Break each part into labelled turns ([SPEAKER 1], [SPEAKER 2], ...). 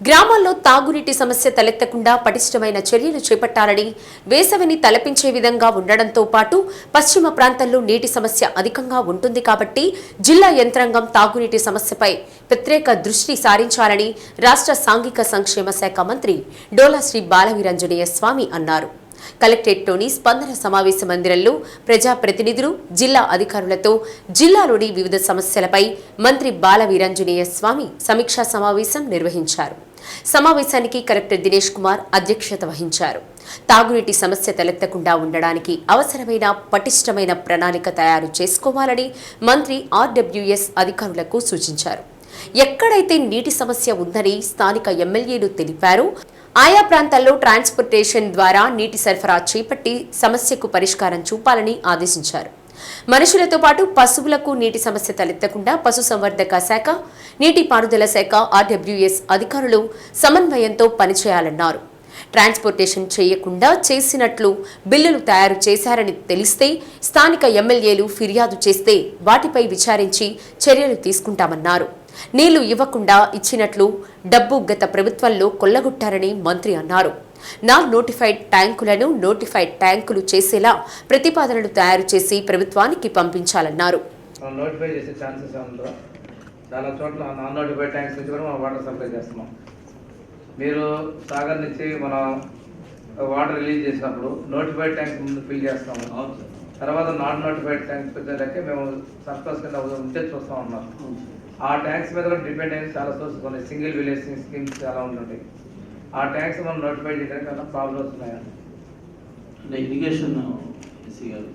[SPEAKER 1] గ్రామాల్లో తాగునీటి సమస్య తలెత్తకుండా పటిష్టమైన చర్యలు చేపట్టాలని వేసవిని తలపించే విధంగా ఉండడంతో పాటు పశ్చిమ ప్రాంతాల్లో నీటి సమస్య అధికంగా ఉంటుంది కాబట్టి జిల్లా యంత్రాంగం తాగునీటి సమస్యపై ప్రత్యేక దృష్టి సారించాలని రాష్ట్ర సాంఘిక సంక్షేమ శాఖ మంత్రి డోలా శ్రీ బాలవీరంజనేయ స్వామి అన్నారు. కలెక్టరేట్లోని స్పందన సమావేశ మందిరంలో ప్రజాప్రతినిధులు జిల్లా అధికారులతో జిల్లాలోని వివిధ సమస్యలపై మంత్రి బాల వీరాంజనేయ స్వామి సమీక్షా సమావేశం నిర్వహించారు. సమావేశానికి కలెక్టర్ దినేష్ కుమార్ అధ్యక్షత వహించారు. తాగునీటి సమస్య తలెత్తకుండా ఉండడానికి అవసరమైన పటిష్టమైన ప్రణాళిక తయారు చేసుకోవాలని మంత్రి ఆర్డబ్ల్యూఎస్ అధికారులకు సూచించారు. ఎక్కడైతే నీటి సమస్య ఉందని స్థానిక ఎమ్మెల్యేలు తెలిపారో ఆయా ప్రాంతాల్లో ట్రాన్స్పోర్టేషన్ ద్వారా నీటి సరఫరా చేపట్టి సమస్యకు పరిష్కారం చూపాలని ఆదేశించారు. మనుషులతో పాటు పశువులకు నీటి సమస్య తలెత్తకుండా పశుసంవర్ధక శాఖ నీటిపారుదల శాఖ ఆర్డబ్ల్యూఎస్ అధికారులు సమన్వయంతో పనిచేయాలన్నారు. ట్రాన్స్పోర్టేషన్ చేయకుండా చేసినట్లు బిల్లులు తయారు చేశారని తెలిస్తే స్థానిక ఎమ్మెల్యేలు ఫిర్యాదు చేస్తే వాటిపై విచారించి చర్యలు తీసుకుంటామన్నారు. నీళ్ళు ఇవ్వకుండా ఇచ్చినట్లు డబ్బు గత ప్రభుత్వంలో కొల్లగొట్టారని మంత్రి అన్నారు. నా నోటిఫైడ్ ట్యాంకులను నోటిఫైడ్ ట్యాంకులు చేసేలా ప్రతిపాదనలు తయారు చేసి ప్రభుత్వానికి పంపించాలన్నారు.
[SPEAKER 2] చాలా చోట్ల నాన్ నోటిఫైడ్ ట్యాంక్స్ నుంచి కూడా మనం వాటర్ సప్లై చేస్తున్నాం. మీరు సాగర్ నుంచి మనం వాటర్ రిలీజ్ చేసినప్పుడు నోటిఫైడ్ ట్యాంక్స్ ముందు ఫిల్ చేస్తాము. తర్వాత నాన్ నోటిఫైడ్ ట్యాంక్స్ పెట్టడానికి మేము సర్ప్లస్ కింద ఉంటే చూస్తూ ఉన్నాం. ఆ ట్యాంక్స్ మీద కూడా డిపెండ్ అయిన చాలా సోర్సెస్ ఉన్నాయి. సింగిల్ విలేజ్ స్కీమ్స్ చాలా ఉంటుంటాయి. ఆ ట్యాంక్స్ మనం నోటిఫై చేయడానికి ఏమైనా ప్రాబ్లమ్స్ ఉన్నాయా
[SPEAKER 3] అంటే ఇరిగేషన్ ఎస్సీ గారు.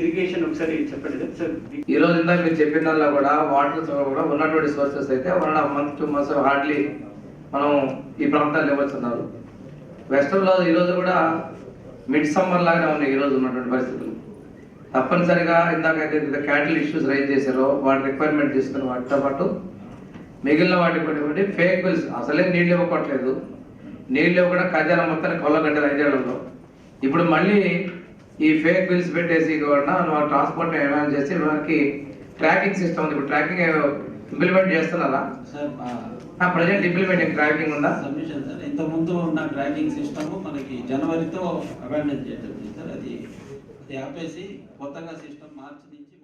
[SPEAKER 4] ఇరిగేషన్ ఒకసారి చెప్పండి. సార్
[SPEAKER 2] ఈ రోజు ఇందాక మీరు చెప్పిన దానిలో కూడా వాటర్ కూడా ఉన్నటువంటి సోర్సెస్ అయితే one and half month two months hardly మనం ఈ ప్రాంతాలు ఇవ్వచ్చున్నారు వెస్టర్న్లో ఈ రోజు కూడా మిడ్ సమ్మర్ లాగానే ఉన్నాయి ఈ రోజు ఉన్నటువంటి పరిస్థితులు. తప్పనిసరిగా ఇందాక అయితే క్యాటిల్ ఇష్యూస్ రైజ్ చేశారో వాటి రిక్వైర్మెంట్ తీసుకుని వాటితో పాటు మిగిలిన వాటి కొన్ని ఫేక్ బిల్స్ అసలే నీళ్ళు ఇవ్వట్లేదు నీళ్ళు ఇవ్వకుండా ఖజానా మొత్తాన్ని కొల్లగడ్డారు ఐదేళ్ళలో ఇప్పుడు మళ్ళీ ఈ ఫేక్ బిల్స్ పెట్టేసి కూడా మనం ట్రాన్స్పోర్ట్ ఎన్హాన్స్ చేసి మనకి ట్రాకింగ్ సిస్టమ్ ఉంది. ఇప్పుడు ట్రాకింగ్ ఇంప్లిమెంట్ చేస్తున్నారా?
[SPEAKER 3] సార్
[SPEAKER 2] ప్రజెంట్ ఇంప్లిమెంటింగ్ ట్రాకింగ్ ఉందా?
[SPEAKER 3] సబ్మిషన్ సార్ ఇంత ముందు ఉన్న ట్రాకింగ్ సిస్టమ్ మనకి జనవరితో అబాండన్ చేయడం సార్. అది కొత్తగా సిస్టమ్ మార్చి నుంచి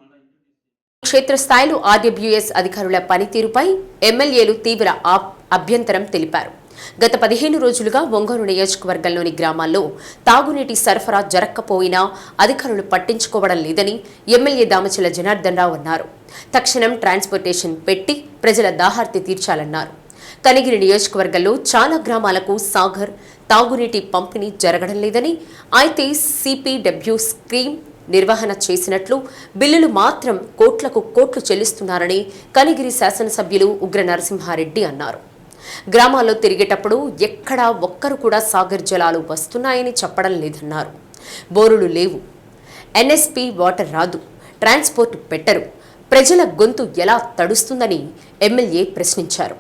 [SPEAKER 1] క్షేత్రస్థాయిలో ఆర్డబ్ల్యూఎస్ అధికారుల పనితీరుపై ఎమ్మెల్యేలు తీవ్ర అభ్యంతరం తెలిపారు. గత పదిహేను రోజులుగా ఒంగోలు నియోజకవర్గంలోని గ్రామాల్లో తాగునీటి సరఫరా జరక్కపోయినా అధికారులు పట్టించుకోవడం లేదని ఎమ్మెల్యే దామచల జనార్దన్ రావు అన్నారు. తక్షణం ట్రాన్స్పోర్టేషన్ పెట్టి ప్రజల దాహార్తి తీర్చాలన్నారు. కనిగిరి నియోజకవర్గంలో చాలా గ్రామాలకు సాగర్ తాగునీటి పంపిణీ జరగడం లేదని అయితే సిపిడబ్ల్యూ స్కీమ్ నిర్వహణ చేసినట్లు బిల్లులు మాత్రం కోట్లకు కోట్లు చెల్లిస్తున్నారని కనిగిరి శాసనసభ్యులు ఉగ్ర నరసింహారెడ్డి అన్నారు. గ్రామాల్లో తిరిగేటప్పుడు ఎక్కడా ఒక్కరు కూడా సాగర్ జలాలు వస్తున్నాయని చెప్పడం లేదన్నారు. బోరులు లేవు. ఎన్ఎస్పి వాటర్ రాదు. ట్రాన్స్పోర్ట్ పెట్టరు. ప్రజల గొంతు ఎలా తడుస్తుందని ఎమ్మెల్యే ప్రశ్నించారు.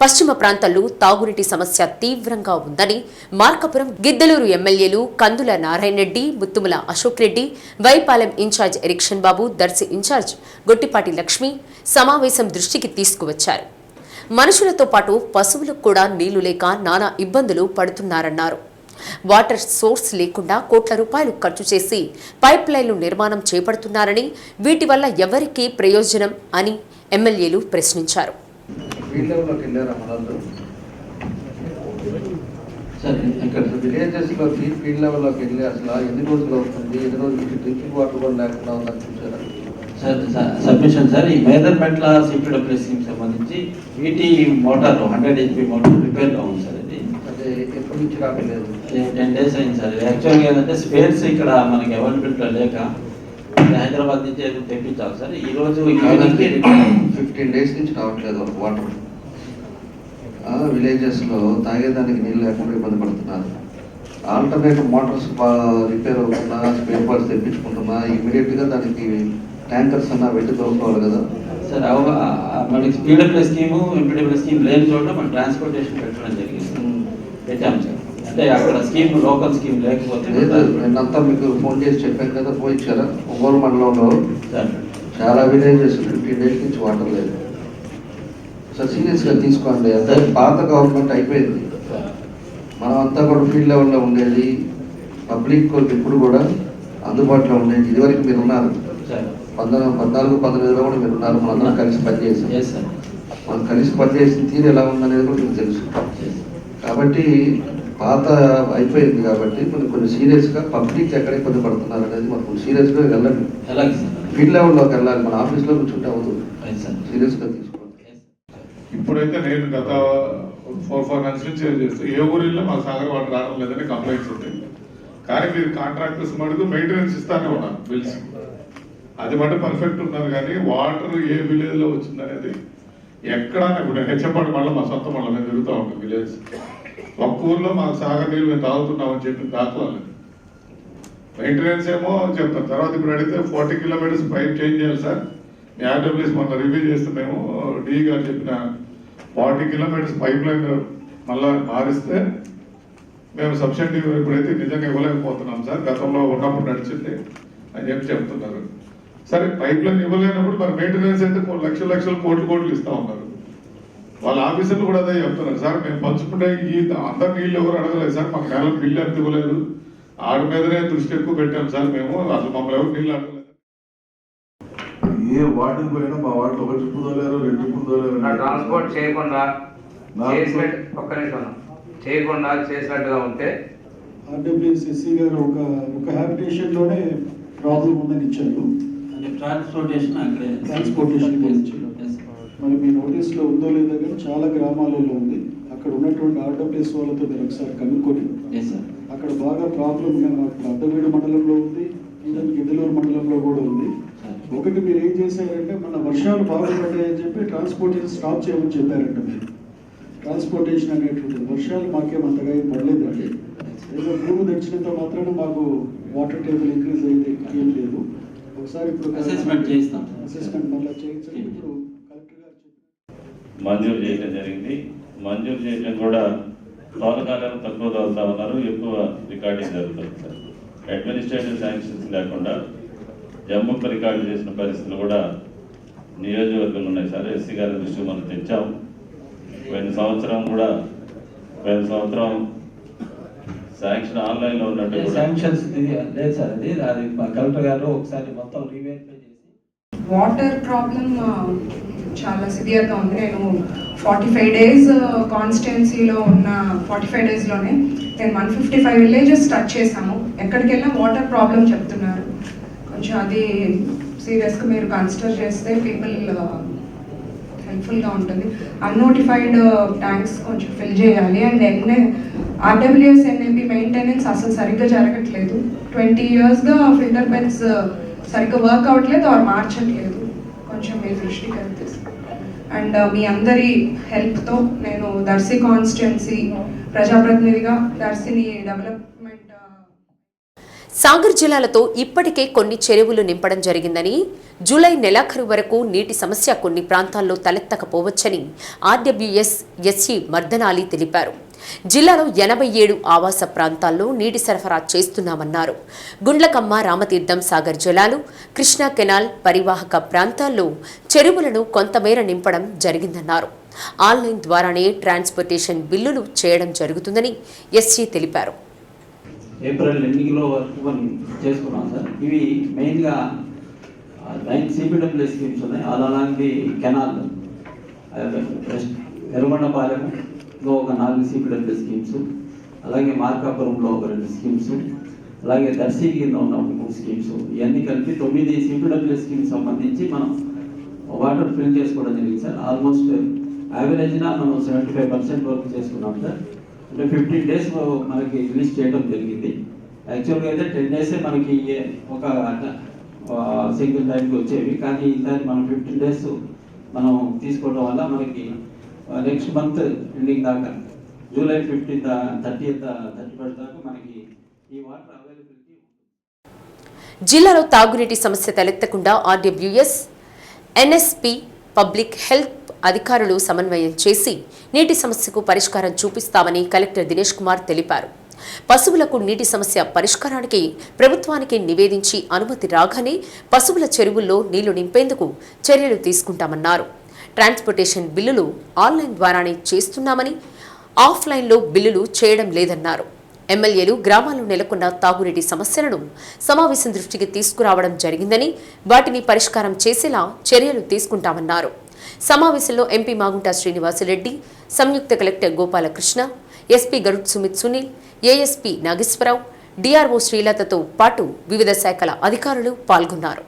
[SPEAKER 1] పశ్చిమ ప్రాంతాల్లో తాగునీటి సమస్య తీవ్రంగా ఉందని మార్కాపురం గిద్దలూరు ఎమ్మెల్యేలు Kandula Narayana Reddy Muthumula Ashok Reddy Y Palem incharge erection Babu Darsi incharge Gottipati Lakshmi సమావేశం దృష్టికి తీసుకువచ్చారు. మనుషులతో పాటు పశువులకు కూడా నీళ్ళు లేక నానా ఇబ్బందులు పడుతున్నారన్నారు. వాటర్ సోర్స్ లేకుండా కోట్ల రూపాయలు ఖర్చు చేసి పైప్ లైన్లు నిర్మాణం చేపడుతున్నారని వీటి వల్ల ఎవరికీ ప్రయోజనం అని ఎమ్మెల్యేలు ప్రశ్నించారు.
[SPEAKER 2] ఫీల్డ్ లెవెల్లోకి వెళ్ళారా మనందరూ
[SPEAKER 3] సార్ ఎక్కడ
[SPEAKER 2] విలేజెస్లో ఫీల్డ్ లెవెల్లోకి వెళ్ళి అసలు ఎన్ని రోజులు అవుతుంది? ఎన్ని రోజులకి డ్రింకింగ్ వాటర్ కూడా లేకుండా ఉందని చూసారా
[SPEAKER 3] సార్ సార్ సబ్మిషన్ సార్ ఈ మేదర్మెట్ల స్కీమ్ సంబంధించి వీటి మోటార్ హండ్రెడ్ హెచ్పి మోటార్ రిపేర్గా ఉంది సార్ ఇది.
[SPEAKER 2] అదే ఎప్పటి నుంచి రావట్లేదు?
[SPEAKER 3] టెన్ డేస్ అయింది సార్. యాక్చువల్గా ఏంటంటే స్పేర్స్ ఇక్కడ మనకి అవైలబిలిటీ లేక హైదరాబాద్ నుంచి తెప్పించాలి సార్. ఈ రోజు ఈ మీటింగ్కి
[SPEAKER 5] ఫిఫ్టీన్ డేస్ నుంచి రావట్లేదు వాటర్ విలేజెస్లో తాగేదానికి నీళ్ళు లేకుండా ఇబ్బంది పడుతున్నారు. ఆల్టర్నేటివ్ మోటార్స్ రిపేర్ అవుతున్నా స్పేర్ పార్ట్స్ తెప్పించుకుంటున్నా ఇమీడియట్గా దానికి ట్యాంకర్స్ అన్నా పెట్టి తోలుకోవాలి కదా.
[SPEAKER 3] సార్ మనకి స్పీడబ్ల్యూ స్కీము ఎంపీడబ్ల్యూ స్కీమ్ లేని చోట మనం ట్రాన్స్పోర్టేషన్ పెట్టడం జరిగింది. పెట్టాం సార్. అంటే అక్కడ స్కీమ్ లోకల్ స్కీమ్ లేకపోతే
[SPEAKER 5] లేదు నిన్నంతా మీకు ఫోన్ చేసి చెప్పాను కదా పోయించారా ఒంగోలు మండలంలో చాలా విలేజెస్ ఫిఫ్టీన్ డేస్ నుంచి వాటర్ లేదు. సార్ సీరియస్గా తీసుకోండి. అంటే పాత గవర్నమెంట్ అయిపోయింది. మనం అంతా కూడా ఫీల్డ్ లెవెల్లో ఉండేది. పబ్లిక్ ఎప్పుడు కూడా అందుబాటులో ఉండేది ఇదివరకు మీరు ఉన్నారు. పంతొమ్మిది పద్నాలుగు పంతొమ్మిదిలో కూడా మీరు ఉన్నారు. మనందరం కలిసి పనిచేసాం. మనం కలిసి పనిచేసిన తీరు ఎలా ఉందనేది కూడా మీకు తెలుసు. కాబట్టి పాత అయిపోయింది కాబట్టి మనం కొంచెం సీరియస్గా పబ్లిక్ ఎక్కడ ఇబ్బంది పడుతున్నారు అనేది మనం కొంచెం సీరియస్గా వెళ్ళండి. ఫీల్డ్ లెవెల్లోకి వెళ్ళాలి. మన ఆఫీస్లో కూర్చుంటే అవుతుంది సీరియస్గా తీసుకోండి.
[SPEAKER 6] ఇప్పుడైతే నేను గత ఫోర్ ఫోర్ మంత్స్ నుంచి ఏం చేస్తాను ఏ ఊరిలో మాకు సాగర్ వాటర్ రావడం లేదని కంప్లైంట్స్ ఉంటాయి. కానీ మీరు కాంట్రాక్టర్స్ మటుకు మెయింటెనెన్స్ ఇస్తానే ఉన్నారు బిల్స్ అది మటు పర్ఫెక్ట్ ఉన్నారు కానీ వాటర్ ఏ విలేజ్లో వచ్చిందనేది ఎక్కడా ఇప్పుడు హెచ్చపాటు మళ్ళీ మా సొంత మళ్ళీ మేము తిరుగుతూ ఉంటాం విలేజ్ ఒక్క ఊర్లో మాకు సాగర్ నీళ్ళు మేము తాగుతున్నామని చెప్పి దాఖలాలు మెయింటెనెన్స్ ఏమో చెప్తాం. తర్వాత ఇప్పుడు అడిగితే ఫార్టీ కిలోమీటర్స్ పైప్ చేంజ్ చేయాలి సార్. మీ ఆర్డబ్ల్యూఎస్ మొన్న రివ్యూ చేస్తే మేము డీ గారు చెప్పిన ఫార్టీ కిలోమీటర్స్ పైప్ లైన్ మళ్ళా మారిస్తే మేము సబ్సిడీ ఇప్పుడైతే నిజంగా ఇవ్వలేకపోతున్నాం సార్ గతంలో ఉన్నప్పుడు నడిచింది అని చెప్పి చెప్తున్నారు. సరే పైప్ లైన్ ఇవ్వలేనప్పుడు మరి మెయింటెనెన్స్ అయితే లక్షల లక్షల కోట్లు కోట్లు ఇస్తా ఉన్నారు. వాళ్ళ ఆఫీసర్లు కూడా అదే చెప్తున్నారు. సార్ మేము పంచుకుంటే ఈ అందరు నీళ్ళు ఎవరు అడగలేదు సార్ మాకు నెల బిల్లు ఎంత ఇవ్వలేదు. ఆడ మీదనే దృష్టి ఎక్కువ పెట్టాం సార్ మేము అసలు మమ్మల్ని ఎవరు నీళ్ళు అడగలేదు.
[SPEAKER 7] ఏ వార్డుకి పోయినా మా వార్డు ఒక ట్రిప్ తోలేరు రెండు ట్రిప్పులు తోలేరు
[SPEAKER 2] నా ట్రాన్స్పోర్ట్ చేయకుండా
[SPEAKER 7] నాకు-
[SPEAKER 2] చేసినట్టు ఒక్క నిమిషం చేయకుండా చేసినట్టుగా ఉంటే
[SPEAKER 8] గారు ఒక ఒక హ్యాబిటేషన్లోనే ప్రాబ్లం ఉందని ఇచ్చారు.
[SPEAKER 3] అంటే ట్రాన్స్పోర్టేషన్ అక్కడే.
[SPEAKER 8] గురించి. మరి మీ నోటీస్లో ఉందో లేదో కానీ చాలా గ్రామాలలో ఉంది. అక్కడ ఉన్నటువంటి ఆర్డబ్ల్యూఎస్ వాళ్ళతో మీరు ఒకసారి కనుక్కొని. అక్కడ బాగా ప్రాబ్లం మాకు అడ్డవీడు మండలంలో ఉంది ఈవెన్ గిద్దలూరు మండలంలో కూడా ఉంది. ఒకటి మీరు ఏం చేశారంటే మన వర్షాలు బాగా పడ్డాయని చెప్పి ట్రాన్స్పోర్టేషన్ స్టాప్ చేయమని చెప్పారంట మీరు. ట్రాన్స్పోర్టేషన్ అనేటువంటిది. వర్షాలు మాకేమంతగా ఏం పడలేదండి. ఏదో భూమి తెచ్చినంత మాత్రాన మాకు వాటర్ టేబుల్ ఇంక్రీజ్ అయితే ఏం లేదు. ఒకసారి ఇప్పుడు
[SPEAKER 3] అసెస్మెంట్ చేస్తాం.
[SPEAKER 8] అసెస్మెంట్ మళ్ళీ చేయించండి. ఇప్పుడు కలెక్టర్ గారు
[SPEAKER 9] మంజూరు చేయడం జరిగింది. మంజూరు చేయడం కూడా తోలకాలను తక్కువ తోలుతా ఉన్నారు. ఎక్కువ రికార్డింగ్ జరుగుతుంది సార్ అడ్మినిస్ట్రేటివ్ శాంక్షన్స్ లేకుండా జమ్ముకు రికార్డు చేసిన పరిస్థితులు కూడా నియోజకవర్గంలో ఉన్నాయి. సార్ ఎస్సీ గారి దృష్టికి మనం తెచ్చాం. పోయిన సంవత్సరం కూడా పోయిన సంవత్సరం శాంక్షన్ ఆన్లైన్లో ఉన్నట్టు కూడా.
[SPEAKER 3] శాంక్షన్స్ లేదు సార్ అది అది కలెక్టర్ గారు ఒకసారి మొత్తం రీవెరిఫై చేసి.
[SPEAKER 10] వాటర్ ప్రాబ్లమ్ చాలా సివియర్గా ఉంది. నేను ఫార్టీ ఫైవ్ డేస్ కాన్స్టిట్యున్సీలో ఉన్న ఫార్టీ ఫైవ్ డేస్లోనే నేను one fifty five villages touch చేశాము. ఎక్కడికి వెళ్ళినా వాటర్ ప్రాబ్లం చెప్తున్నారు. కొంచెం అది సీరియస్గా మీరు కన్సిడర్ చేస్తే పీపుల్ హెల్ప్ఫుల్గా uh, ఉంటుంది. అన్నోటిఫైడ్ ట్యాంక్స్ uh, కొంచెం ఫిల్ చేయాలి. And NA RWS NAP maintenance అసలు సరిగ్గా జరగట్లేదు. ట్వంటీ ఇయర్స్గా ఫిల్టర్ బెడ్స్ సరిగ్గా వర్క్ అవ్వట్లేదు ఆర్ మార్చట్లేదు. కొంచెం మీ దృష్టికి వెళ్తే. అండ్ uh, మీ అందరి హెల్ప్తో నేను దర్శి కాన్స్టిట్యున్సీ ప్రజాప్రతినిధిగా దర్శిని డెవలప్
[SPEAKER 1] సాగర్ జిల్లాలతో ఇప్పటికే కొన్ని చెరువులు నింపడం జరిగిందని జూలై నెలాఖరు వరకు నీటి సమస్య కొన్ని ప్రాంతాల్లో తలెత్తకపోవచ్చని ఆర్డబ్ల్యూఎస్ ఎస్సీ మర్దనాలి తెలిపారు. జిల్లాలో ఎనభై ఏడు ఆవాస ప్రాంతాల్లో నీటి సరఫరా చేస్తున్నామన్నారు. గుండ్లకమ్మ రామతీర్థం సాగర్ జలాలు కృష్ణా కెనాల్ పరివాహక ప్రాంతాల్లో చెరువులను కొంతమేర నింపడం జరిగిందన్నారు. ఆన్లైన్ ద్వారానే ట్రాన్స్పోర్టేషన్ బిల్లులు చేయడం జరుగుతుందని ఎస్సీ తెలిపారు.
[SPEAKER 3] ఏప్రిల్ ఎండింగ్లో వరకు మనం చేసుకున్నాం సార్. ఇవి మెయిన్గా నైన్ సిబిడబ్ల్యూ స్కీమ్స్ ఉన్నాయి. అలా అలాంగ్ కెనాల్ కెనాల్ ఎర్రగొండపాలెంలో ఒక నాలుగు సిబిడబ్ల్యూ స్కీమ్స్ అలాగే మార్కాపురంలో ఒక రెండు స్కీమ్స్ అలాగే దర్శి కింద ఉన్న ఒక మూడు స్కీమ్స్ ఇవన్నీ కలిపి తొమ్మిది సిబిడబ్ల్యూ స్కీమ్స్ సంబంధించి మనం వాటర్ ఫిల్ చేసుకోవడం జరిగింది సార్. ఆల్మోస్ట్ యావరేజ్న మనం సెవెంటీ ఫైవ్ పర్సెంట్ వరకు చేసుకున్నాం సార్. అంటే ఫిఫ్టీన్ డేస్ మనకి రిలీజ్ చేయడం జరిగింది. యాక్చువల్గా అయితే టెన్ డేసే మనకి ఒక సింగిల్ టైంకి వచ్చేవి. కానీ ఈసారి మనం ఫిఫ్టీన్ డేస్ మనం తీసుకోవడం వల్ల మనకి నెక్స్ట్ మంత్ ఎండింగ్ దాకా July fifteenth thirty thirty first దాకా మనకి ఈ వాటర్ అవైలబిలిటీ
[SPEAKER 1] జిల్లాలో తాగునీటి సమస్య తలెత్తకుండా ఆర్డబ్ల్యూఎస్ ఎన్ఎస్పి పబ్లిక్ హెల్త్ అధికారులు సమన్వయం చేసి నీటి సమస్యకు పరిష్కారం చూపిస్తామని కలెక్టర్ దినేష్ కుమార్ తెలిపారు. పశువులకు నీటి సమస్య పరిష్కారానికి ప్రభుత్వానికి నివేదించి అనుమతి రాగానే పశువుల చెరువుల్లో నీళ్ళు నింపేందుకు చర్యలు తీసుకుంటామన్నారు. ట్రాన్స్పోర్టేషన్ బిల్లులు ఆన్లైన్ ద్వారానే చేస్తున్నామని ఆఫ్లైన్లో బిల్లులు చేయడం లేదన్నారు. ఎమ్మెల్యేలు గ్రామాల్లో నెలకొన్న తాగునీటి సమస్యలను సమావేశం దృష్టికి తీసుకురావడం జరిగిందని వాటిని పరిష్కారం చేసేలా చర్యలు తీసుకుంటామన్నారు. సమావేశంలో ఎంపీ మాగుంట శ్రీనివాసరెడ్డి సంయుక్త collector Gopalakrishna SP Garud Sumit Sunil ASP Nageswara Rao DRO శ్రీలతతో పాటు వివిధ శాఖల అధికారులు పాల్గొన్నారు.